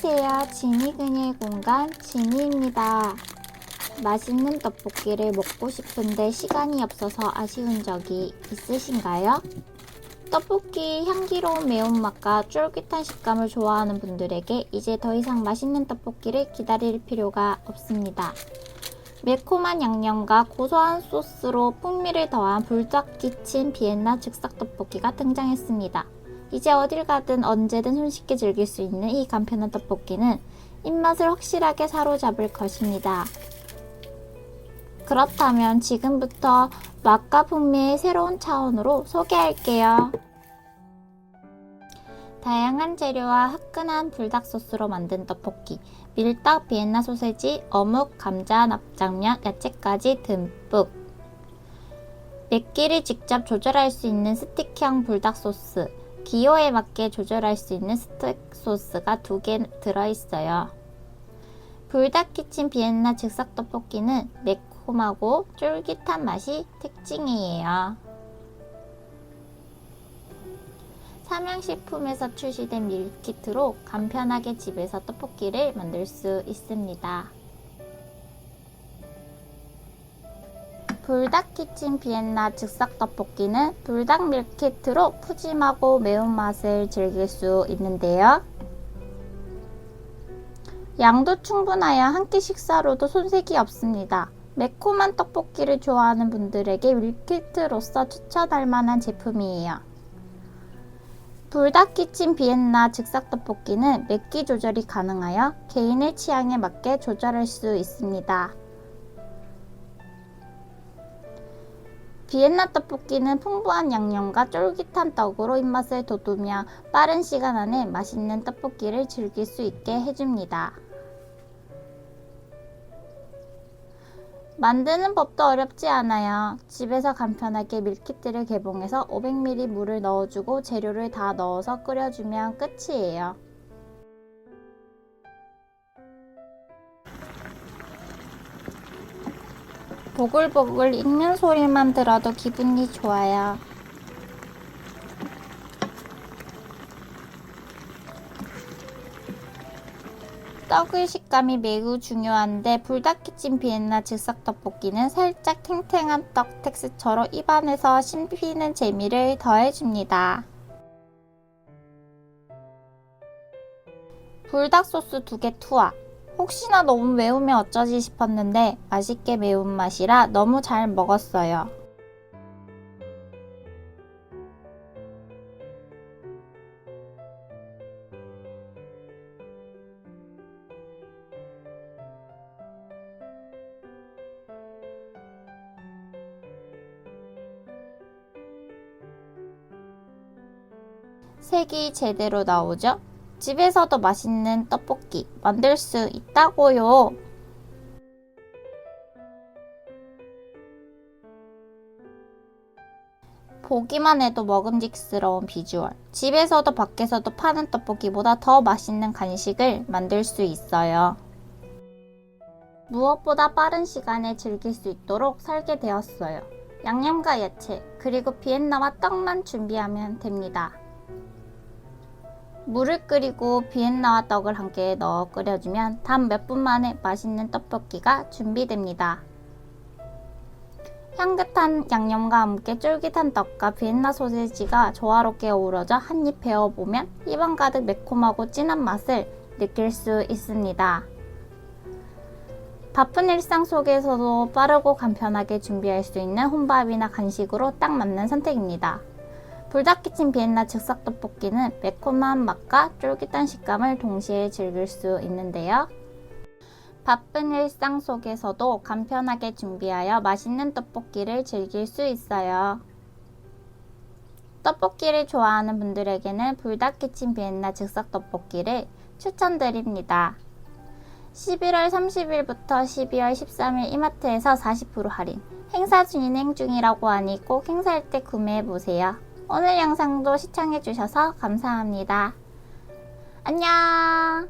안녕하세요. 지니 그녀의 공간 지니입니다. 맛있는 떡볶이를 먹고 싶은데 시간이 없어서 아쉬운 적이 있으신가요? 떡볶이 향기로운 매운맛과 쫄깃한 식감을 좋아하는 분들에게 이제 더 이상 맛있는 떡볶이를 기다릴 필요가 없습니다. 매콤한 양념과 고소한 소스로 풍미를 더한 불닭 기친 비엔나 즉석 떡볶이가 등장했습니다. 이제 어딜 가든 언제든 손쉽게 즐길 수 있는 이 간편한 떡볶이는 입맛을 확실하게 사로잡을 것입니다. 그렇다면 지금부터 맛과 풍미의 새로운 차원으로 소개할게요. 다양한 재료와 화끈한 불닭 소스로 만든 떡볶이, 밀떡, 비엔나 소세지, 어묵, 감자, 납작면, 야채까지 듬뿍. 맵기를 직접 조절할 수 있는 스틱형 불닭 소스, 기호에 맞게 조절할 수 있는 스틱 소스가 두 개 들어있어요. 불닭 키친 비엔나 즉석 떡볶이는 매콤하고 쫄깃한 맛이 특징이에요. 삼양식품에서 출시된 밀키트로 간편하게 집에서 떡볶이를 만들 수 있습니다. 불닭 키친 비엔나 즉석 떡볶이는 불닭 밀키트로 푸짐하고 매운맛을 즐길 수 있는데요. 양도 충분하여 한 끼 식사로도 손색이 없습니다. 매콤한 떡볶이를 좋아하는 분들에게 밀키트로서 추천할 만한 제품이에요. 불닭 키친 비엔나 즉석 떡볶이는 맵기 조절이 가능하여 개인의 취향에 맞게 조절할 수 있습니다. 비엔나 떡볶이는 풍부한 양념과 쫄깃한 떡으로 입맛을 돋우며 빠른 시간 안에 맛있는 떡볶이를 즐길 수 있게 해줍니다. 만드는 법도 어렵지 않아요. 집에서 간편하게 밀키트를 개봉해서 500ml 물을 넣어주고 재료를 다 넣어서 끓여주면 끝이에요. 보글보글 익는 소리만 들어도 기분이 좋아요. 떡의 식감이 매우 중요한데 불닭키친 비엔나 즉석 떡볶이는 살짝 탱탱한 떡 텍스처로 입안에서 씹히는 재미를 더해줍니다. 불닭 소스 두개 투하. 혹시나 너무 매우면 어쩌지 싶었는데 맛있게 매운맛이라 너무 잘 먹었어요. 색이 제대로 나오죠? 집에서도 맛있는 떡볶이 만들 수 있다고요. 보기만 해도 먹음직스러운 비주얼. 집에서도 밖에서도 파는 떡볶이보다 더 맛있는 간식을 만들 수 있어요. 무엇보다 빠른 시간에 즐길 수 있도록 설계되었어요. 양념과 야채, 그리고 비엔나와 떡만 준비하면 됩니다. 물을 끓이고 비엔나와 떡을 함께 넣어 끓여주면 단 몇 분 만에 맛있는 떡볶이가 준비됩니다. 향긋한 양념과 함께 쫄깃한 떡과 비엔나 소세지가 조화롭게 어우러져 한입 베어보면 입안 가득 매콤하고 진한 맛을 느낄 수 있습니다. 바쁜 일상 속에서도 빠르고 간편하게 준비할 수 있는 혼밥이나 간식으로 딱 맞는 선택입니다. 불닭키친 비엔나 즉석 떡볶이는 매콤한 맛과 쫄깃한 식감을 동시에 즐길 수 있는데요. 바쁜 일상 속에서도 간편하게 준비하여 맛있는 떡볶이를 즐길 수 있어요. 떡볶이를 좋아하는 분들에게는 불닭키친 비엔나 즉석 떡볶이를 추천드립니다. 11월 30일부터 12월 13일 이마트에서 40% 할인, 행사 진행 중이라고 하니 꼭 행사할 때 구매해보세요. 오늘 영상도 시청해주셔서 감사합니다. 안녕!